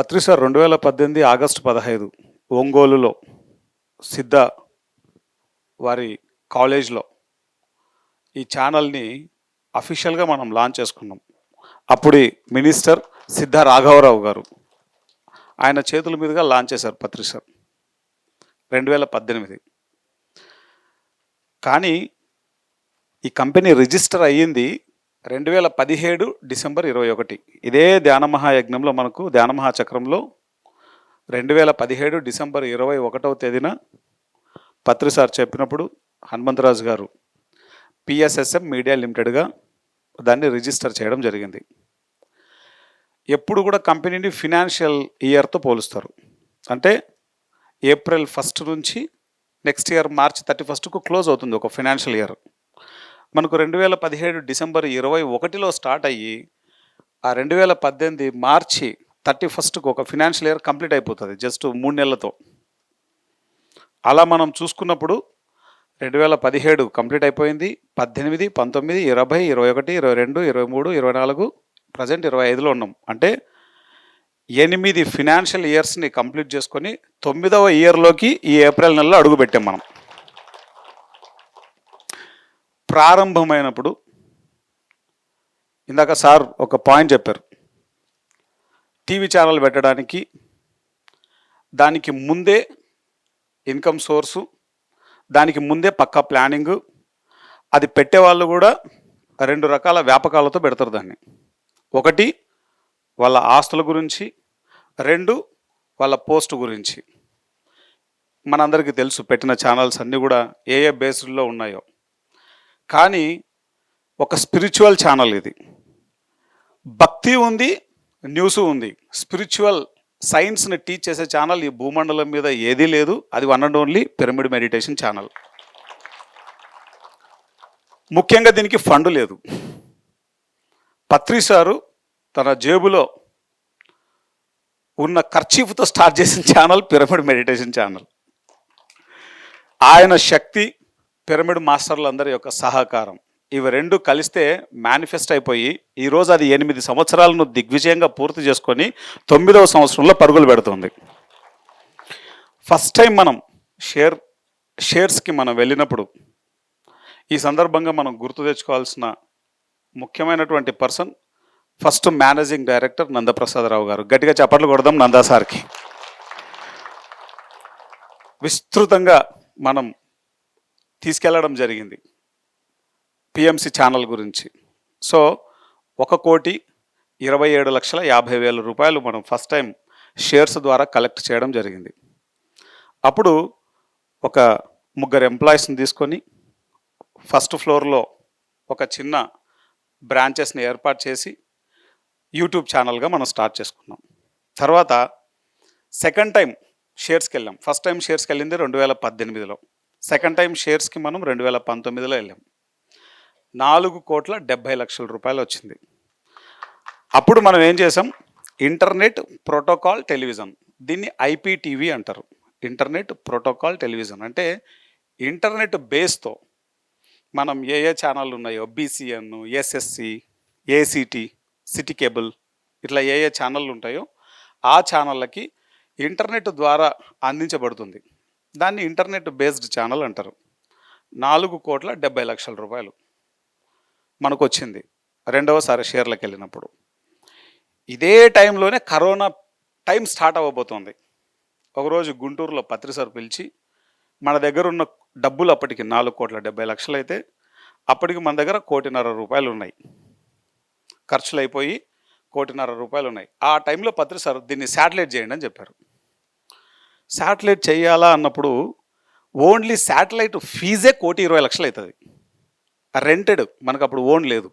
పత్రిస రెండు వేల పద్దెనిమిది ఆగస్టు పదహైదు ఒంగోలులో సిద్ధ వారి కాలేజ్లో ఈ ఛానల్ని అఫీషియల్గా మనం లాంచ్ చేసుకున్నాం. అప్పుడు మినిస్టర్ సిద్ధ రాఘవరావు గారు ఆయన చేతుల మీదుగా లాంచ్ చేశారు పత్రిస రెండు వేల పద్దెనిమిది. కానీ ఈ కంపెనీ రిజిస్టర్ అయ్యింది రెండు వేల పదిహేడు డిసెంబర్ ఇరవై ఒకటి. ఇదే ధ్యాన మహాయజ్ఞంలో మనకు ధ్యాన మహాచక్రంలో రెండు వేల పదిహేడు డిసెంబర్ ఇరవై ఒకటవ తేదీన పత్రి సార్ చెప్పినప్పుడు హనుమంతరాజు గారు పిఎస్ఎస్ఎం మీడియా లిమిటెడ్గా దాన్ని రిజిస్టర్ చేయడం జరిగింది. ఎప్పుడు కూడా కంపెనీని ఫినాన్షియల్ ఇయర్తో పోలుస్తారు. అంటే ఏప్రిల్ ఫస్ట్ నుంచి నెక్స్ట్ ఇయర్ మార్చ్ థర్టీ ఫస్ట్కు క్లోజ్ అవుతుంది ఒక ఫినాన్షియల్ ఇయర్. మనకు రెండు వేల పదిహేడు డిసెంబర్ ఇరవై ఒకటిలో స్టార్ట్ అయ్యి ఆ రెండు వేల పద్దెనిమిది మార్చి థర్టీ ఫస్ట్కు ఒక ఫినాన్షియల్ ఇయర్ కంప్లీట్ అయిపోతుంది జస్ట్ మూడు నెలలతో. అలా మనం చూసుకున్నప్పుడు రెండు వేల పదిహేడు కంప్లీట్ అయిపోయింది పద్దెనిమిది పంతొమ్మిది ఇరవై ఇరవై ఒకటి ఇరవై రెండు ఇరవై మూడు ఇరవై నాలుగు ప్రజెంట్ ఇరవై ఐదులో ఉన్నాం. అంటే ఎనిమిది ఫినాన్షియల్ ఇయర్స్ని కంప్లీట్ చేసుకొని తొమ్మిదవ ఇయర్లోకి ఈ ఏప్రిల్ నెలలో అడుగుపెట్టాం మనం. ప్రారంభమైనప్పుడు ఇందాక సార్ ఒక పాయింట్ చెప్పారు. టీవీ ఛానల్ పెట్టడానికి దానికి ముందే ఇన్కమ్ సోర్సు దానికి ముందే పక్కా ప్లానింగు అది పెట్టేవాళ్ళు కూడా రెండు రకాల వ్యాపకాలతో పెడతారు దాన్ని. ఒకటి వాళ్ళ ఆస్తుల గురించి రెండు వాళ్ళ పోస్ట్ గురించి. మనందరికీ తెలుసు పెట్టిన ఛానల్స్ అన్నీ కూడా ఏ ఏ బేస్డ్లో ఉన్నాయో. కానీ ఒక స్పిరిచువల్ ఛానల్ ఇది. భక్తి ఉంది న్యూస్ ఉంది. స్పిరిచువల్ సైన్స్ని టీచ్ చేసే ఛానల్ ఈ భూమండలం మీద ఏదీ లేదు. అది one and only pyramid meditation channel ముఖ్యంగా దీనికి ఫండ్ లేదు. పత్రి సారు తన జేబులో ఉన్న ఖర్చీఫ్తో స్టార్ట్ చేసిన ఛానల్ పిరమిడ్ మెడిటేషన్ ఛానల్ ఆయన శక్తి పిరమిడ్ మాస్టర్లందరి యొక్క సహకారం. ఇవి రెండు కలిస్తే మేనిఫెస్ట్ అయిపోయి ఈరోజు అది ఎనిమిది సంవత్సరాలను దిగ్విజయంగా పూర్తి చేసుకొని తొమ్మిదవ సంవత్సరంలో పరుగులు పెడుతుంది. ఫస్ట్ టైం మనం షేర్ షేర్స్కి మనం వెళ్ళినప్పుడు ఈ సందర్భంగా మనం గుర్తు తెచ్చుకోవాల్సిన ముఖ్యమైనటువంటి person first managing director Nandaprasadarao గారు. గట్టిగా చప్పట్లు కొడదాం నందా సార్కి. విస్తృతంగా మనం తీసుకెళ్ళడం జరిగింది. పిఎంసి ఛానల్ గురించి. సో ఒక కోటి ఇరవై ఏడు లక్షల యాభై వేల రూపాయలు మనం ఫస్ట్ టైం షేర్స్ ద్వారా కలెక్ట్ చేయడం జరిగింది. అప్పుడు ఒక ముగ్గురు ఎంప్లాయీస్ని తీసుకొని ఫస్ట్ ఫ్లోర్లో ఒక చిన్న బ్రాంచెస్ని ఏర్పాటు చేసి యూట్యూబ్ ఛానల్గా మనం స్టార్ట్ చేసుకున్నాం. తర్వాత సెకండ్ టైం షేర్స్కి వెళ్ళాం. ఫస్ట్ టైం షేర్స్కి వెళ్ళింది రెండు వేల పద్దెనిమిదిలో. సెకండ్ టైం షేర్స్కి మనం రెండు వేల పంతొమ్మిదిలో వెళ్ళాం. నాలుగు కోట్ల డెబ్భై లక్షల రూపాయలు వచ్చింది. అప్పుడు మనం ఏం చేసాం ఇంటర్నెట్ ప్రోటోకాల్ టెలివిజన్ దీన్ని ఐపీటీవీ అంటారు. ఇంటర్నెట్ ప్రోటోకాల్ టెలివిజన్ అంటే ఇంటర్నెట్ బేస్తో మనం ఏ ఏ ఛానళ్ళు ఉన్నాయో BCN SSC ACT city cable ఇట్లా ఏ ఏ ఛానళ్ళు ఉంటాయో ఆ ఛానళ్ళకి ఇంటర్నెట్ ద్వారా అందించబడుతుంది. దాన్ని ఇంటర్నెట్ బేస్డ్ ఛానల్ అంటారు. నాలుగు కోట్ల డెబ్బై లక్షల రూపాయలు మనకు వచ్చింది రెండవసారి షేర్లకు వెళ్ళినప్పుడు. ఇదే టైంలోనే కరోనా టైం స్టార్ట్ అవ్వబోతోంది. ఒకరోజు గుంటూరులో పత్రిసారు పిలిచి మన దగ్గర ఉన్న డబ్బులు అప్పటికి నాలుగు కోట్ల డెబ్బై లక్షలు అయితే అప్పటికి మన దగ్గర కోటిన్నర రూపాయలు ఉన్నాయి ఖర్చులు అయిపోయి కోటిన్నర రూపాయలు ఉన్నాయి ఆ టైంలో పత్రిసారు దీన్ని శాటిలైట్ చేయండి అని చెప్పారు. శాటిలైట్ చేయాలా అన్నప్పుడు ఓన్లీ శాటిలైట్ ఫీజే కోటి ఇరవై లక్షలు అవుతుంది. రెంటెడ్ మనకు అప్పుడు ఓన్ లేదు.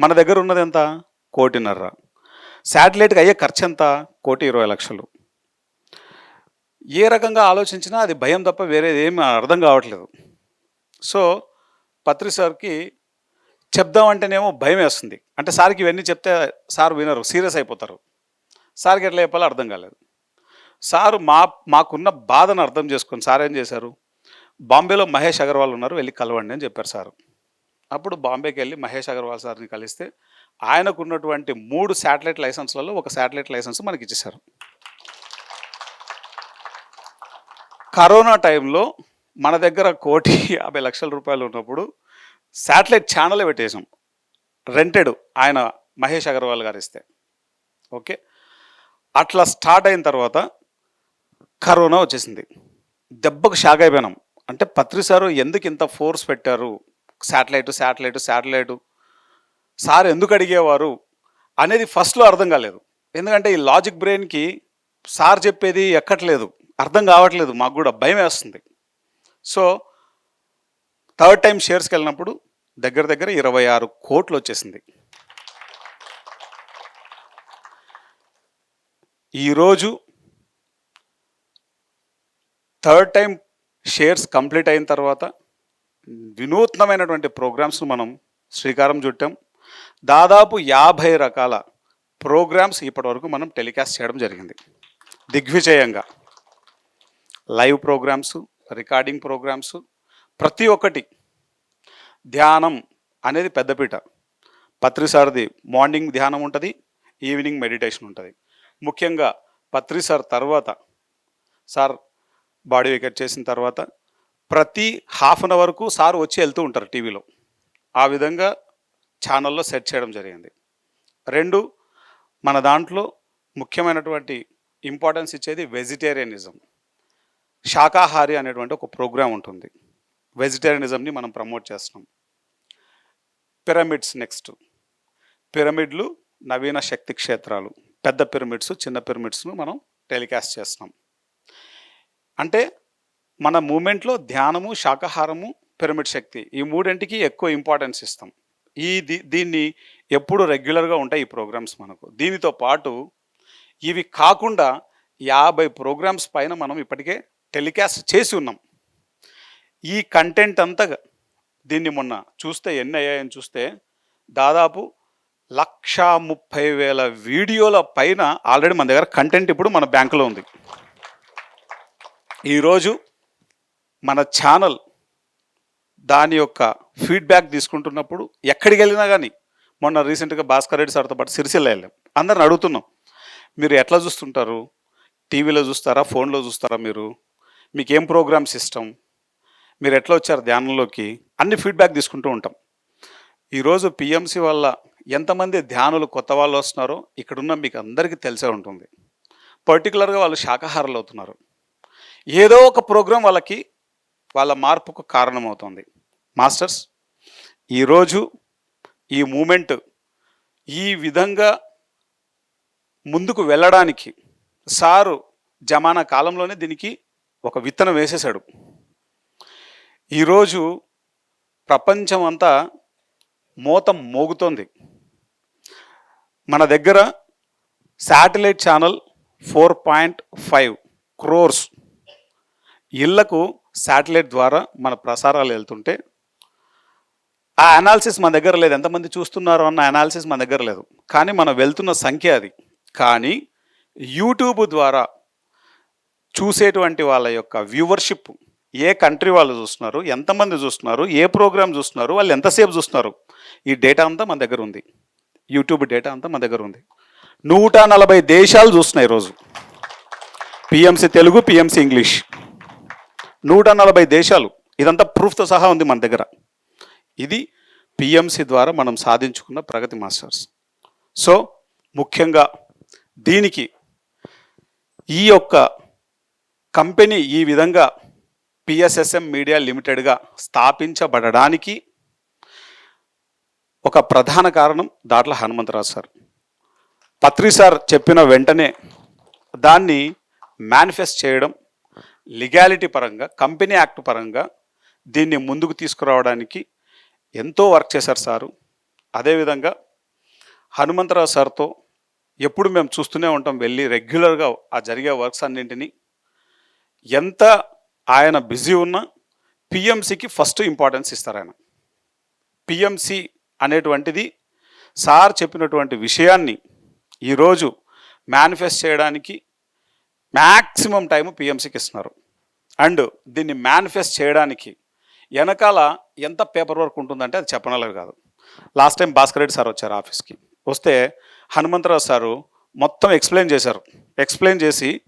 మన దగ్గర ఉన్నది ఎంత? కోటిన్నర. శాటిలైట్కి అయ్యే ఖర్చు ఎంత? కోటి ఇరవై లక్షలు. ఏ రకంగా ఆలోచించినా అది భయం తప్ప వేరేది ఏమి అర్థం కావట్లేదు. సో పత్రి సార్కి చెప్దామంటేనేమో భయం వేస్తుంది. అంటే సార్కి ఇవన్నీ చెప్తే సార్ వినరు సీరియస్ అయిపోతారు. సార్కి ఎట్లా చెప్పాలో అర్థం కాలేదు. సారు మా మాకున్న బాధను అర్థం చేసుకొని సార్ ఏం చేశారు? బాంబేలో మహేష్ అగర్వాల్ ఉన్నారు వెళ్ళి కలవండి అని చెప్పారు సారు. అప్పుడు బాంబేకి వెళ్ళి మహేష్ అగర్వాల్ సార్ని కలిస్తే ఆయనకు ఉన్నటువంటి మూడు శాటిలైట్ లైసెన్స్లలో ఒక శాటిలైట్ లైసెన్స్ మనకి ఇచ్చేశారు. కరోనా టైంలో మన దగ్గర కోటి యాభై లక్షల రూపాయలు ఉన్నప్పుడు శాటిలైట్ ఛానలే పెట్టేసాం రెంటెడ్ ఆయన మహేష్ అగర్వాల్ గారు ఇస్తే. ఓకే? అట్లా స్టార్ట్ అయిన తర్వాత కరోనా వచ్చేసింది. దెబ్బకు షాక్ అయిపోయినాం. అంటే పత్రి సారు ఎందుకు ఇంత ఫోర్స్ పెట్టారు? శాటిలైట్ శాటిలైట్ శాటిలైట్ సార్ ఎందుకు అడిగేవారు? అనేది ఫస్ట్లో అర్థం కాలేదు. ఎందుకంటే ఈ లాజిక్ బ్రెయిన్కి సార్ చెప్పేది ఎక్కట్లేదు. అర్థం కావట్లేదు. మాకు కూడా భయం వేస్తుంది. సో థర్డ్ టైం షేర్స్కి వెళ్ళినప్పుడు దగ్గర దగ్గర ఇరవై ఆరు కోట్లు వచ్చేసింది. ఈరోజు థర్డ్ టైం షేర్స్ కంప్లీట్ అయిన తర్వాత వినూత్నమైనటువంటి ప్రోగ్రామ్స్ మనం శ్రీకారం చుట్టాం. దాదాపు యాభై రకాల ప్రోగ్రామ్స్ ఇప్పటివరకు మనం టెలికాస్ట్ చేయడం జరిగింది. దిగ్విజయంగా. లైవ్ ప్రోగ్రామ్స్ రికార్డింగ్ ప్రోగ్రామ్స్ ప్రతి ఒక్కటి ధ్యానం అనేది పెద్దపీట. పత్రిసార్ది మార్నింగ్ ధ్యానం ఉంటుంది ఈవినింగ్ మెడిటేషన్ ఉంటుంది. ముఖ్యంగా పత్రి సార్ తర్వాత సార్ బాడీ వికెట్ చేసిన తర్వాత ప్రతి హాఫ్ అన్ అవర్కు సార్ వచ్చి వెళ్తూ ఉంటారు టీవీలో. ఆ విధంగా ఛానల్లో సెట్ చేయడం జరిగింది. రెండు మన దాంట్లో ముఖ్యమైనటువంటి ఇంపార్టెన్స్ ఇచ్చేది వెజిటేరియనిజం. శాకాహారి అనేటువంటి ఒక ప్రోగ్రాం ఉంటుంది. వెజిటేరియనిజంని మనం ప్రమోట్ చేస్తున్నాం. Pyramids next. పిరమిడ్లు నవీన శక్తి క్షేత్రాలు. పెద్ద పిరమిడ్స్ చిన్న పిరమిడ్స్ను మనం టెలికాస్ట్ చేస్తున్నాం. అంటే మన మూమెంట్లో ధ్యానము శాకాహారము పిరమిడ్ శక్తి ఈ మూడింటికి ఎక్కువ ఇంపార్టెన్స్ ఇస్తాం. ఈ దీ- దీన్ని ఎప్పుడు రెగ్యులర్గా ఉంటాయి ఈ ప్రోగ్రామ్స్ మనకు. దీనితో పాటు ఇవి కాకుండా యాభై ప్రోగ్రామ్స్ పైన మనం ఇప్పటికే టెలికాస్ట్ చేసి ఉన్నాం. ఈ కంటెంట్ అంతా దీన్ని మొన్న చూస్తే ఎన్ని అయ్యాయని చూస్తే దాదాపు లక్ష ముప్పై వేల వీడియోల పైన ఆల్రెడీ మన దగ్గర కంటెంట్ ఇప్పుడు మన బ్యాంకులో ఉంది. ఈరోజు మన ఛానల్ దాని యొక్క ఫీడ్బ్యాక్ తీసుకుంటున్నప్పుడు ఎక్కడికి వెళ్ళినా కానీ మొన్న రీసెంట్గా భాస్కర్ రెడ్డి సార్తో పాటు సిరిసిల్ల వెళ్ళాం. అందరిని అడుగుతున్నాం మీరు ఎట్లా చూస్తుంటారు? టీవీలో చూస్తారా? ఫోన్లో చూస్తారా మీరు? మీకు ఏం ప్రోగ్రామ్స్ ఇష్టం మీరు ఎట్లా వచ్చారు ధ్యానంలోకి? అన్ని ఫీడ్బ్యాక్ తీసుకుంటూ ఉంటాం. ఈరోజు పిఎంసి వల్ల ఎంతమంది ధ్యానులు కొత్త వాళ్ళు వస్తున్నారో ఇక్కడున్న మీకు అందరికీ తెలిసే ఉంటుంది. పర్టికులర్గా వాళ్ళు శాకాహారులు అవుతున్నారు. ఏదో ఒక ప్రోగ్రాం వాళ్ళకి వాళ్ళ మార్పుకు కారణమవుతుంది. మాస్టర్స్ ఈరోజు ఈ మూమెంట్ ఈ విధంగా ముందుకు వెళ్ళడానికి సారు జమానా కాలంలోనే దీనికి ఒక విత్తనం వేసేశాడు. ఈరోజు ప్రపంచం అంతా మోతం మోగుతోంది. మన దగ్గర satellite channel four point five crores ఇళ్ళకు శాటిలైట్ ద్వారా మన ప్రసారాలు వెళ్తుంటే ఆ అనాలిసిస్ మన దగ్గర లేదు. ఎంతమంది చూస్తున్నారు అన్న అనాలిసిస్ మన దగ్గర లేదు. కానీ మనం వెళ్తున్న సంఖ్య అది. కానీ యూట్యూబ్ ద్వారా చూసేటువంటి వాళ్ళ యొక్క వ్యూవర్షిప్ ఏ కంట్రీ వాళ్ళు చూస్తున్నారు ఎంతమంది చూస్తున్నారు ఏ ప్రోగ్రామ్ చూస్తున్నారు వాళ్ళు ఎంతసేపు చూస్తున్నారు ఈ డేటా అంతా మన దగ్గర ఉంది. యూట్యూబ్ డేటా అంతా మన దగ్గర ఉంది. నూట నలభై దేశాలు చూస్తున్నాయి ఈరోజు. PMC Telugu PMC English. నూట నలభై దేశాలు. ఇదంతా ప్రూఫ్తో సహా ఉంది మన దగ్గర. ఇది పిఎంసి ద్వారా మనం సాధించుకున్న ప్రగతి మాస్టర్స్. సో ముఖ్యంగా దీనికి ఈ యొక్క కంపెనీ ఈ విధంగా పిఎస్ఎస్ఎం మీడియా లిమిటెడ్గా స్థాపించబడడానికి ఒక ప్రధాన కారణం దాట్ల హనుమంతరావు సార్. పత్రి సార్ చెప్పిన వెంటనే దాన్ని మేనిఫెస్ట్ చేయడం లిగాలిటీ పరంగా కంపెనీ యాక్ట్ పరంగా దీన్ని ముందుకు తీసుకురావడానికి ఎంతో వర్క్ చేశారు సారు. అదేవిధంగా హనుమంతరావు సార్తో ఎప్పుడు మేము చూస్తూనే ఉంటాం వెళ్ళి రెగ్యులర్గా ఆ జరిగే వర్క్స్ అన్నింటినీ. ఎంత ఆయన బిజీ ఉన్నా పిఎంసికి ఫస్ట్ ఇంపార్టెన్స్ ఇస్తారు ఆయన. పిఎంసి అనేటువంటిది సార్ చెప్పినటువంటి విషయాన్ని ఈరోజు మేనిఫెస్ట్ చేయడానికి మ్యాక్సిమం టైం పిఎంసీకి ఇస్తున్నారు. అండ్ దీన్ని మేనిఫెస్ట్ చేయడానికి వెనకాల ఎంత పేపర్ వర్క్ ఉంటుందంటే అది చెప్పనలేదు కాదు. Last time Bhaskar Reddy sir వచ్చారు ఆఫీస్కి. వస్తే హనుమంతరావు సారు మొత్తం ఎక్స్ప్లెయిన్ చేశారు. ఎక్స్ప్లెయిన్ చేసి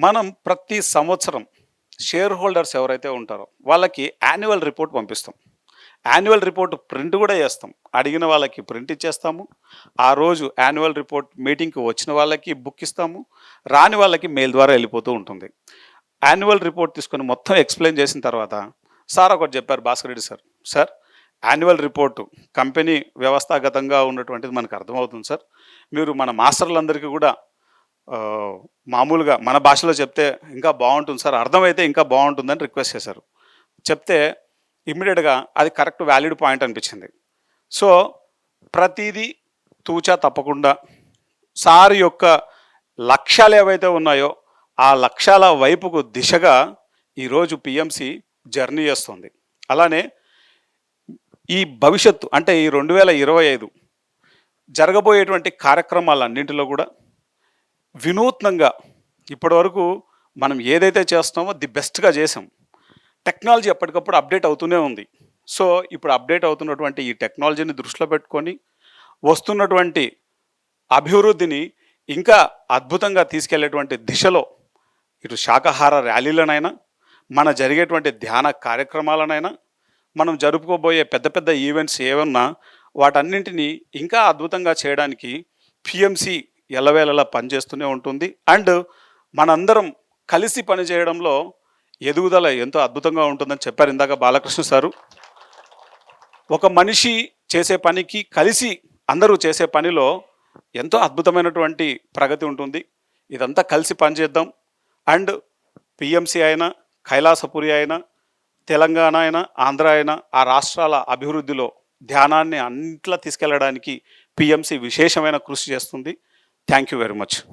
మనం ప్రతి సంవత్సరం షేర్ హోల్డర్స్ ఎవరైతే ఉంటారో వాళ్ళకి యాన్యువల్ రిపోర్ట్ పంపిస్తాం. యాన్యువల్ రిపోర్ట్ ప్రింట్ కూడా చేస్తాం. అడిగిన వాళ్ళకి ప్రింట్ ఇచ్చేస్తాము. ఆ రోజు యాన్యువల్ రిపోర్ట్ మీటింగ్కి వచ్చిన వాళ్ళకి బుక్ ఇస్తాము. రాని వాళ్ళకి మెయిల్ ద్వారా వెళ్ళిపోతూ ఉంటుంది. యాన్యువల్ రిపోర్ట్ తీసుకొని మొత్తం ఎక్స్ప్లెయిన్ చేసిన తర్వాత సార్ ఒకటి చెప్పారు Bhaskar Reddy sir. Sir annual report company వ్యవస్థాగతంగా ఉన్నటువంటిది మనకు అర్థమవుతుంది సార్. మీరు మన మాస్టర్లందరికీ కూడా మామూలుగా మన భాషలో చెప్తే ఇంకా బాగుంటుంది సార్. అర్థమైతే ఇంకా బాగుంటుందని రిక్వెస్ట్ చేశారు. చెప్తే ఇమ్మీడియట్గా అది కరెక్ట్ వ్యాలిడ్ పాయింట్ అనిపించింది. సో ప్రతిదీ తూచా తప్పకుండా సార్ యొక్క లక్ష్యాలు ఏవైతే ఉన్నాయో ఆ లక్ష్యాల వైపుకు దిశగా ఈరోజు పిఎంసి జర్నీ చేస్తుంది. అలానే ఈ భవిష్యత్తు అంటే ఈ రెండు వేల ఇరవై ఐదు జరగబోయేటువంటి కార్యక్రమాలన్నింటిలో కూడా వినూత్నంగా ఇప్పటివరకు మనం ఏదైతే చేస్తామో ది బెస్ట్గా చేసాం టెక్నాలజీ ఎప్పటికప్పుడు అప్డేట్ అవుతూనే ఉంది. సో ఇప్పుడు అప్డేట్ అవుతున్నటువంటి ఈ టెక్నాలజీని దృష్టిలో పెట్టుకొని వస్తున్నటువంటి అభివృద్ధిని ఇంకా అద్భుతంగా తీసుకెళ్ళేటువంటి దిశలో ఇటు శాకాహార ర్యాలీలనైనా మన జరిగేటువంటి ధ్యాన కార్యక్రమాలనైనా మనం జరుపుకోబోయే పెద్ద పెద్ద ఈవెంట్స్ ఏమన్నా వాటన్నింటినీ ఇంకా అద్భుతంగా చేయడానికి పిఎంసి ఎల్లవేళలా పనిచేస్తూనే ఉంటుంది. అండ్ మనందరం కలిసి పనిచేయడంలో ఎదుగుదల ఎంతో అద్భుతంగా ఉంటుందని చెప్పారు ఇందాక బాలకృష్ణ సారు. ఒక మనిషి చేసే పనికి కలిసి అందరూ చేసే పనిలో ఎంతో అద్భుతమైనటువంటి ప్రగతి ఉంటుంది. ఇదంతా కలిసి పనిచేద్దాం. అండ్ పిఎంసి అయినా కైలాసపురి అయినా తెలంగాణ అయినా ఆంధ్ర అయినా ఆ రాష్ట్రాల అభివృద్ధిలో ధ్యానాన్ని అన్నింటిలా తీసుకెళ్ళడానికి పిఎంసి విశేషమైన కృషి చేస్తుంది. Thank you very much.